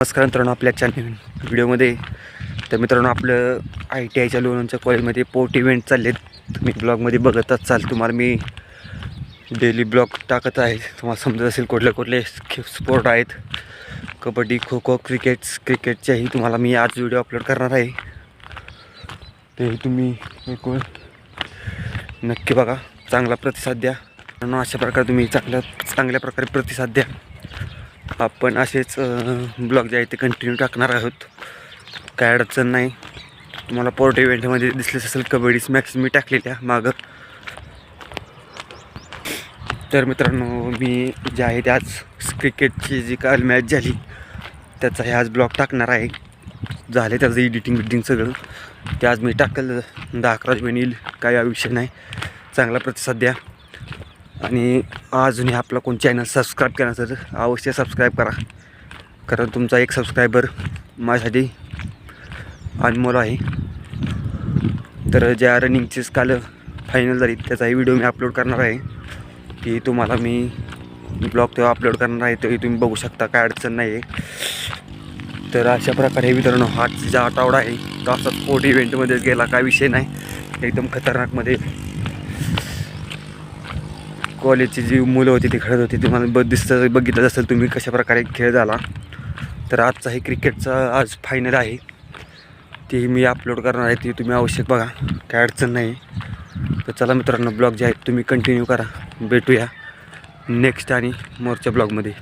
नमस्कार मित्रांनो आपल्या चॅनल व्हिडिओमध्ये. तर मित्रांनो आपलं आय टी आयच्या लोणच्या कॉलेजमध्ये पोर्ट इव्हेंट चालले तुम्ही ब्लॉगमध्ये बघतच चाल. तुम्हाला मी डेली ब्लॉग टाकत आहे. तुम्हाला समजत असेल कुठले कुठले स्पोर्ट आहेत. कबड्डी खो खो क्रिकेट्स क्रिकेटच्याही तुम्हाला मी आज व्हिडिओ अपलोड करणार आहे. ते तुम्ही ऐकून नक्की बघा. चांगला प्रतिसाद द्या. अशा प्रकारे तुम्ही चांगल्या चांगल्या प्रकारे प्रतिसाद द्या. आपण असेच ब्लॉग जे आहे ते कंटिन्यू टाकणार आहोत. काय अडचण नाही. तुम्हाला पोर्ट इव्हेंटमध्ये दिसलेच असेल कबड्डी स्मॅक्स मी टाकलेल्या मागं. तर मित्रांनो मी जे आहे ते आज क्रिकेटची जी काल मॅच झाली त्याचा हे आज ब्लॉग टाकणार आहे. झाले त्याचं एडिटिंग बिडिटिंग सगळं. ते आज मी टाकलं. दहा अकरा वाजेपर्यंत येईल काय विषय नाही. चांगला प्रतिसाद द्या. आणि अजूनही आपला कोण चॅनल सबस्क्राईब केला तर अवश्य सबस्क्राईब करा. कारण तुमचा एक सबस्क्रायबर माझ्यासाठी अनमोल आहे. तर ज्या रनिंगचीच काल फायनल झाली त्याचाही व्हिडिओ मी अपलोड करणार आहे. की तुम्हाला मी ब्लॉग तेव्हा अपलोड करणार आहे तेही तुम्ही बघू शकता काय अडचण नाही आहे तर अशा प्रकारे मित्रांनो आजचा आठवडा आहे. तो असा स्पोर्ट इव्हेंटमध्येच गेला काय विषय नाही. एकदम खतरनाकमध्ये कॉलेजची जी मुलं होती ती खेळत होती तुम्हाला ब दिसतं बघितलं असेल तुम्ही कशा प्रकारे खेळ झाला. तर आजचा हे क्रिकेटचा आज फायनल आहे. ती मी अपलोड करणार आहे ती तुम्ही आवश्यक बघा काय अडचण नाही. तर चला मित्रांनो ब्लॉग जे आहेत तुम्ही कंटिन्यू करा. भेटूया नेक्स्ट आणि मोरच्या ब्लॉगमध्ये